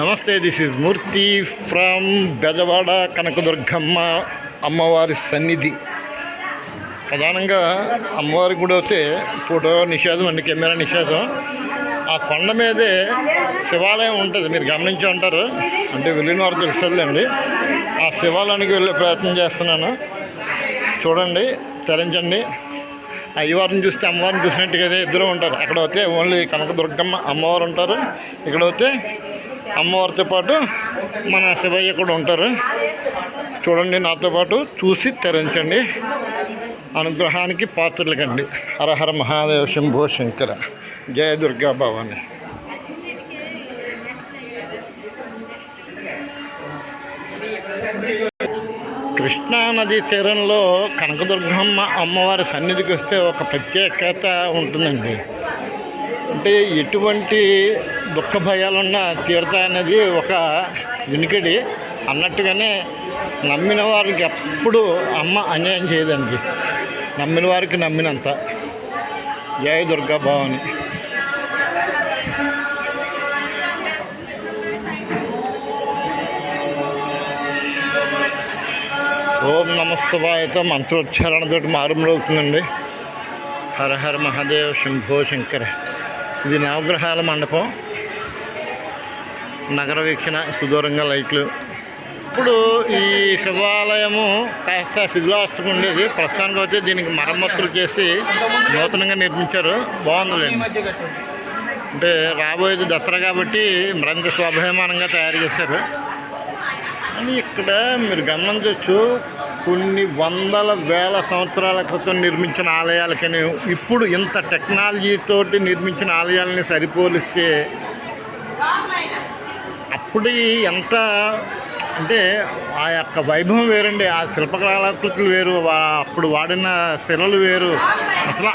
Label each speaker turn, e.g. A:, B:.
A: నమస్తే this is Murthy from Bezawada Kanakadurgamma అమ్మవారి సన్నిధి. ప్రధానంగా అమ్మవారి గుడి అయితే ఫోటో నిషేధం అండి కెమెరా నిషేధం. ఆ కొండ మీదే శివాలయం ఉంటుంది మీరు గమనించి ఉంటారు. అంటే వెళ్ళిన వారు తెలుస్తుందండి ఆ శివాలయానికి వెళ్ళే ప్రయత్నం చేస్తున్నాను. చూడండి తరించండి. అయ్యవారిని చూస్తే అమ్మవారిని చూసినట్టుగా ఇద్దరు ఉంటారు. అక్కడ అయితే ఓన్లీ కనకదుర్గమ్మ అమ్మవారు ఉంటారు. ఇక్కడ అయితే అమ్మవారితో పాటు మన శివయ్య కూడా ఉంటారు. చూడండి నాతో పాటు చూసి తరించండి. అనుగ్రహానికి పాత్రలకండి హరహర మహాదేవ శంభో శంకర. జయ దుర్గా భవాని. కృష్ణా నది తీరంలో కనకదుర్గమ్మ అమ్మవారి సన్నిధికి వస్తే ఒక ప్రత్యేకత ఉంటుందండి. అంటే ఎటువంటి దుఃఖ భయాలున్న తీర్థ అనేది ఒక వినికిడి. అన్నట్టుగానే నమ్మిన వారికి ఎప్పుడు అమ్మ అన్యాయం చేయదండి. నమ్మిన వారికి నమ్మినంత. జయ దుర్గా భవాని. ఓం నమ మంత్రోచ్చారణతో మారుమవుతుందండి హర హర మహాదేవ్ శంభో శంకర. ఇది నవగ్రహాల మండపం. నగర వీక్షణ సుదూరంగా లైట్లు. ఇప్పుడు ఈ శివాలయము కాస్త శిథిలాస్తుకు ఉండేది. ప్రస్తుతానికి వచ్చి దీనికి మరమ్మతులు చేసి నూతనంగా నిర్మించారు. బాగుందిలేండి. అంటే రాబోయేది దసరా కాబట్టి మరింత స్వాభిమానంగా తయారు చేశారు. అని ఇక్కడ మీరు గమనించవచ్చు కొన్ని వందల వేల సంవత్సరాల క్రితం నిర్మించిన ఆలయాలకని ఇప్పుడు ఇంత టెక్నాలజీతోటి నిర్మించిన ఆలయాలని సరిపోలిస్తే అప్పుడు ఎంత అంటే ఆ యొక్క వైభవం వేరండి. ఆ శిల్పకళాకృతులు వేరు అప్పుడు వాడిన శిలలు వేరు. అసలు